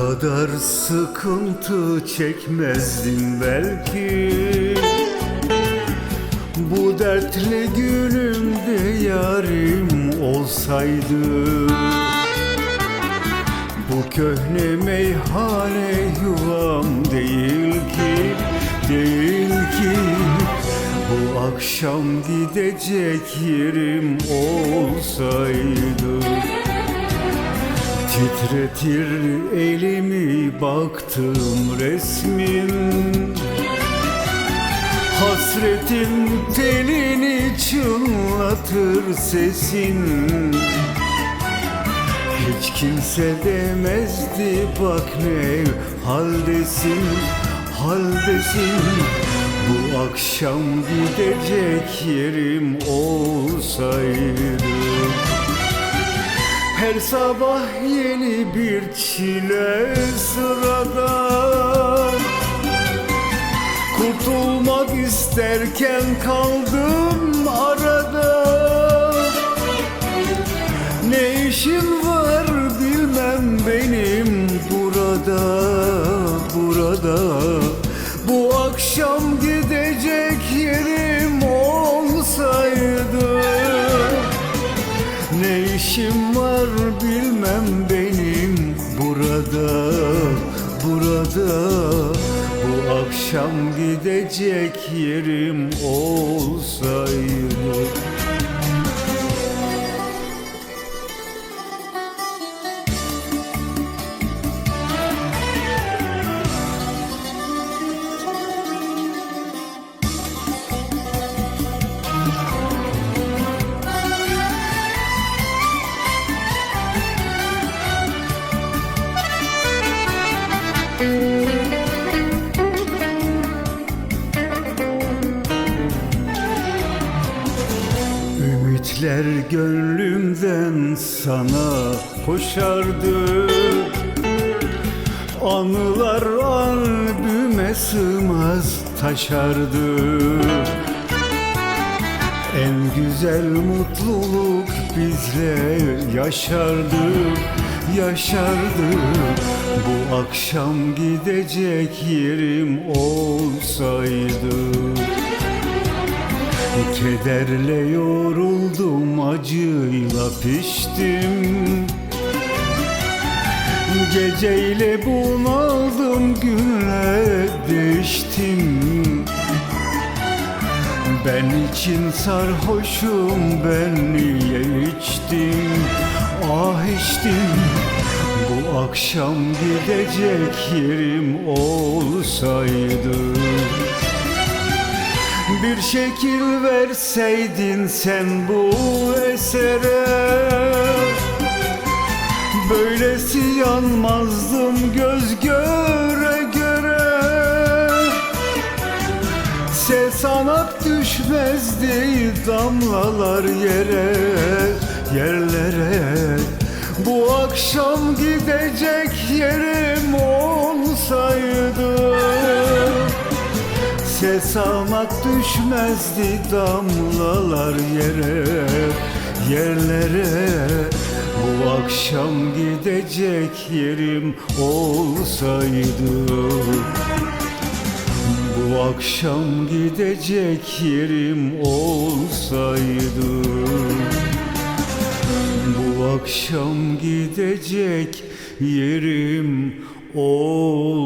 Kadar sıkıntı çekmezdim belki. Bu dertli günümde yarim olsaydı. Bu köhne meyhane yuvam değil ki Değil ki. Bu akşam gidecek yerim olsaydı Titretir elimi baktım resmin. Hasretin telini çınlatır sesin. Hiç kimse demezdi bak ne haldesin Haldesin. Bu akşam gidecek yerim olsaydı her sabah yeni bir çile sırada. Kurtulmak isterken kaldım arada. Ne işim var bilmem benim burada burada. Bu akşam gidecek yerim olsaydı. Ne işim burada Bu akşam gidecek yerim olsaydı Ümitler gönlümden sana koşardı Anılar albüme sığmaz taşardı En güzel mutluluk bizle yaşardı, yaşardı Bu akşam gidecek yerim olsaydı Kederle yoruldum acıyla piştim. Geceyle bunaldım günle değiştim Ben için sarhoşum ben niye içtim? Ah içtim. Bu akşam gidecek yerim olsaydı bir şekil verseydin sen bu esere. Böylesi yanmazdım göz göre göre. Ses sanat düşmezdi damlalar yere Yerlere. Bu akşam gidecek yerim olsaydı Ses almak düşmezdi damlalar yere Yerlere. Bu akşam gidecek yerim olsaydı. Bu akşam gidecek yerim olsaydı. Bu akşam gidecek yerim olsaydı